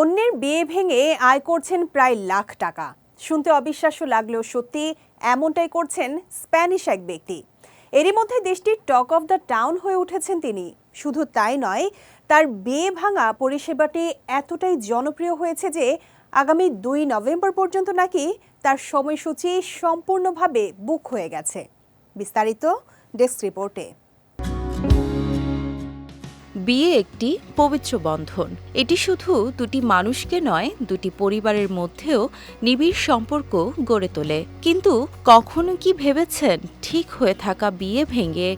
অন্যের বিয়ে ভেঙে আয় করছেন প্রায় লাখ টাকা। শুনতে অবিশ্বাস্য লাগলেও সত্যি এমনটাই করছেন স্প্যানিশ এক ব্যক্তি। এরই মধ্যে দেশটির টক অফ দ্য টাউন হয়ে উঠেছেন তিনি। শুধু তাই নয়, তার বিয়ে ভাঙা পরিষেবাটি এতটাই জনপ্রিয় হয়েছে যে আগামী দুই নভেম্বর পর্যন্ত নাকি তার সময়সূচি সম্পূর্ণভাবে বুক হয়ে গেছে। বিস্তারিত ডেস্ক রিপোর্টে। বিয়ে একটি পবিত্র বন্ধন। এটি শুধু দুটি মানুষকে নয়, দুটি পরিবারের মধ্যেও নিবিড় সম্পর্ক গড়ে তোলে। কিন্তু কখনো কি ভেবেছেন ঠিক হয়ে থাকা বিয়ে ভেঙে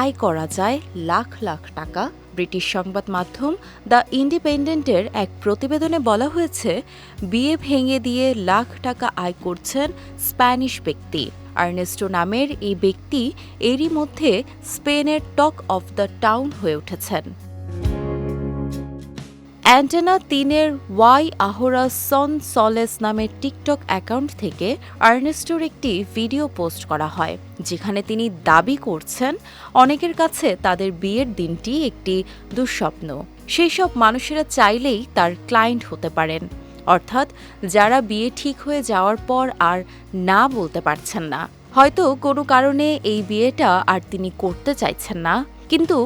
আয় করা যায় লাখ লাখ টাকা? ব্রিটিশ সংবাদ মাধ্যম দ্য ইন্ডিপেন্ডেন্টের এক প্রতিবেদনে বলা হয়েছে, বিয়ে ভেঙে দিয়ে লাখ টাকা আয় করছেন স্প্যানিশ ব্যক্তি। আর্নেস্টো নামের এই ব্যক্তি এরই মধ্যে স্পেনের টক অফ দ্য টাউন হয়ে উঠেছেন। অ্যান্টেনা তিনের ওয়াই আহরা সন সলেস নামের টিকটক অ্যাকাউন্ট থেকে আর্নেস্টোর একটি ভিডিও পোস্ট করা হয়, যেখানে তিনি দাবি করছেন অনেকের কাছে তাদের বিয়ের দিনটি একটি দুঃস্বপ্ন। সেই সব মানুষেরা চাইলেই তার ক্লায়েন্ট হতে পারেন। অর্থাৎ যারা বিয়ে ঠিক হয়ে যাওয়ার পর আর না বলতে পারছেন না। হয়তো কোনো কারণে এই বিয়েটা আর তিনি করতে চাইছেন না, কিন্তু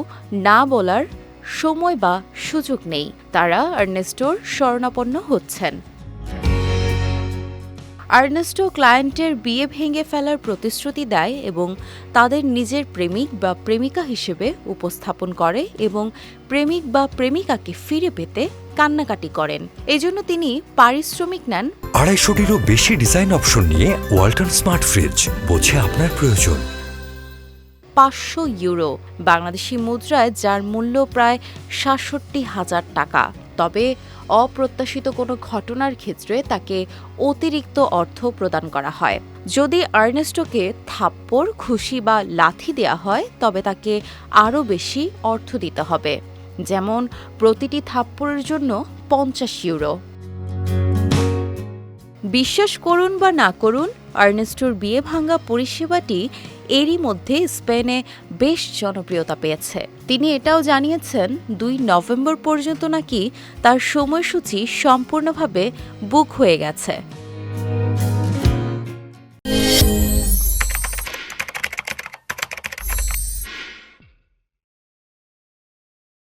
না বলার সময় বা সুযোগ নেই। তারা আর্নেস্টোর শরণাপন্ন হচ্ছেন। আর্নেস্টো ক্লায়েন্টের বিয়ে ভেঙে ফেলার প্রতিশ্রুতি দেয় এবং তাদের নিজের প্রেমিক বা প্রেমিকা হিসেবে উপস্থাপন করে এবং প্রেমিক বা প্রেমিকাকে ফিরে পেতে কান্নাকাটি করেন। এজন্য তিনি পারিশ্রমিক নেন। আড়াইশোটিরও বেশি ডিজাইন অপশন নিয়ে ওয়ালটন স্মার্ট ফ্রিজ, বোঝে আপনার প্রয়োজন। পাঁচশো ইউরো। বাংলাদেশি মুদ্রায় যার মূল্য প্রায় সাতষট্টি হাজার টাকা। তবে অপ্রত্যাশিত কোনো ঘটনার ক্ষেত্রে তাকে অতিরিক্ত অর্থ প্রদান করা হয়। যদি আর্নেস্টোকে থাপ্পড়, খুশি বা লাথি দেয়া হয়, তবে তাকে আরও বেশি অর্থ দিতে হবে। যেমন, প্রতিটি থাপ্পড়ের জন্য পঞ্চাশ ইউরো। বিশ্বাস করুন বা না করুন আর্নেস্টোর বিয়ে ভাঙ্গা পরিষেবাটি এরই মধ্যে স্পেনে বেশ জনপ্রিয়তা পেয়েছে। তিনি এটাও জানিয়েছেন, দুই নভেম্বর পর্যন্ত নাকি তার সময়সূচি সম্পূর্ণভাবে বুক হয়ে গেছে।